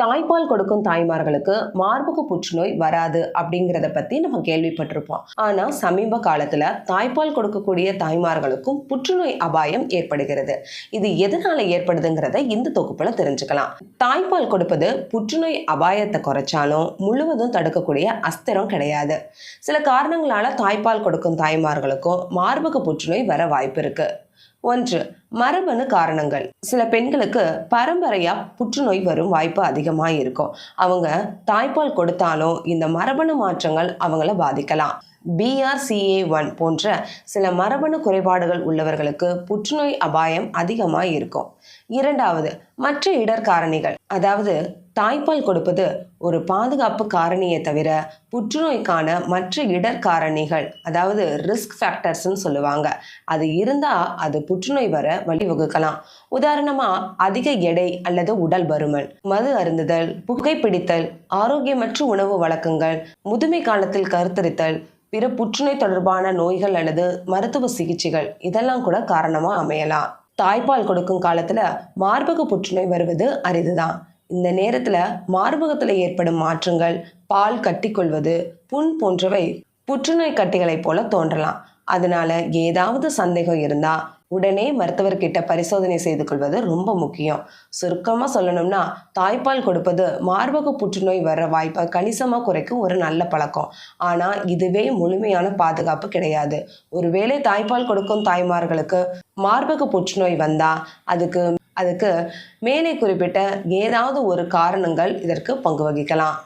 தாய்ப்பால் கொடுக்கும் தாய்மார்களுக்கு மார்பக புற்றுநோய் வராது அப்படிங்கிறத பத்தி நம்ம கேள்விப்பட்டிருப்போம். ஆனா சமீப காலத்துல தாய்ப்பால் கொடுக்கக்கூடிய தாய்மார்களுக்கும் புற்றுநோய் அபாயம் ஏற்படுகிறது. இது எதனால ஏற்படுதுங்கிறத இந்த தொகுப்புல தெரிஞ்சுக்கலாம். தாய்ப்பால் கொடுப்பது புற்றுநோய் அபாயத்தை குறைச்சாலும் முழுவதும் தடுக்கக்கூடிய அஸ்திரம் கிடையாது. சில காரணங்களால தாய்ப்பால் கொடுக்கும் தாய்மார்களுக்கும் மார்பக புற்றுநோய் வர வாய்ப்பு இருக்கு. ஒன்று மரபணு காரணங்கள். சில பெண்களுக்கு பரம்பரையா புற்றுநோய் வரும் வாய்ப்பு அதிகமாக இருக்கும் அவங்க தாய்ப்பால் கொடுத்தாலும் இந்த மரபணு மாற்றங்கள் அவங்கள பாதிக்கலாம். பிஆர்சிஏ ஒன் போன்ற சில மரபணு குறைபாடுகள் உள்ளவர்களுக்கு புற்றுநோய் அபாயம் அதிகமாக இருக்கும் இரண்டாவது மற்ற இடர் காரணிகள் அதாவது தாய்ப்பால் கொடுப்பது ஒரு பாதுகாப்பு காரணியை தவிர புற்றுநோய்க்கான மற்ற இடர் காரணிகள் அதாவது ரிஸ்க் ஃபேக்டர்ஸ்ன்னு சொல்லுவாங்க. அது இருந்தால் அது புற்றுநோய் வர வழிவகுக்கலாம். உதாரணமா அதிக எடை அல்லது உடல் பருமன் மது அருந்துதல் புகைப்பிடித்தல் ஆரோக்கியமற்ற உணவு வழக்கங்கள் முதுமை காலத்தில் கருத்தரித்தல் பிற புற்றுநோய் தொடர்பான நோய்கள் அல்லது மருத்துவ சிகிச்சைகள் இதெல்லாம் கூட காரணமா அமையலாம். தாய்ப்பால் கொடுக்கும் காலத்துல மார்பக புற்றுநோய் வருவது அரிதுதான். இந்த நேரத்துல மார்பகத்துல ஏற்படும் மாற்றங்கள் பால் கட்டிக்கொள்வது புண் போன்றவை புற்றுநோய் கட்டிகளைப் போல தோன்றலாம். அதனால ஏதாவது சந்தேகம் இருந்தா உடனே மருத்துவர்கிட்ட பரிசோதனை செய்து கொள்வது ரொம்ப முக்கியம். சுருக்கமாக சொல்லணும்னா தாய்ப்பால் கொடுப்பது மார்பக புற்றுநோய் வர வாய்ப்பை கணிசமாக குறைக்கும் ஒரு நல்ல பழக்கம். ஆனால் இதுவே முழுமையான பாதுகாப்பு கிடையாது. ஒருவேளை தாய்ப்பால் கொடுக்கும் தாய்மார்களுக்கு மார்பக புற்றுநோய் வந்தால் அதுக்கு அதுக்கு மேலே குறிப்பிட்ட ஏதாவது ஒரு காரணங்கள் இதற்கு பங்கு வகிக்கலாம்.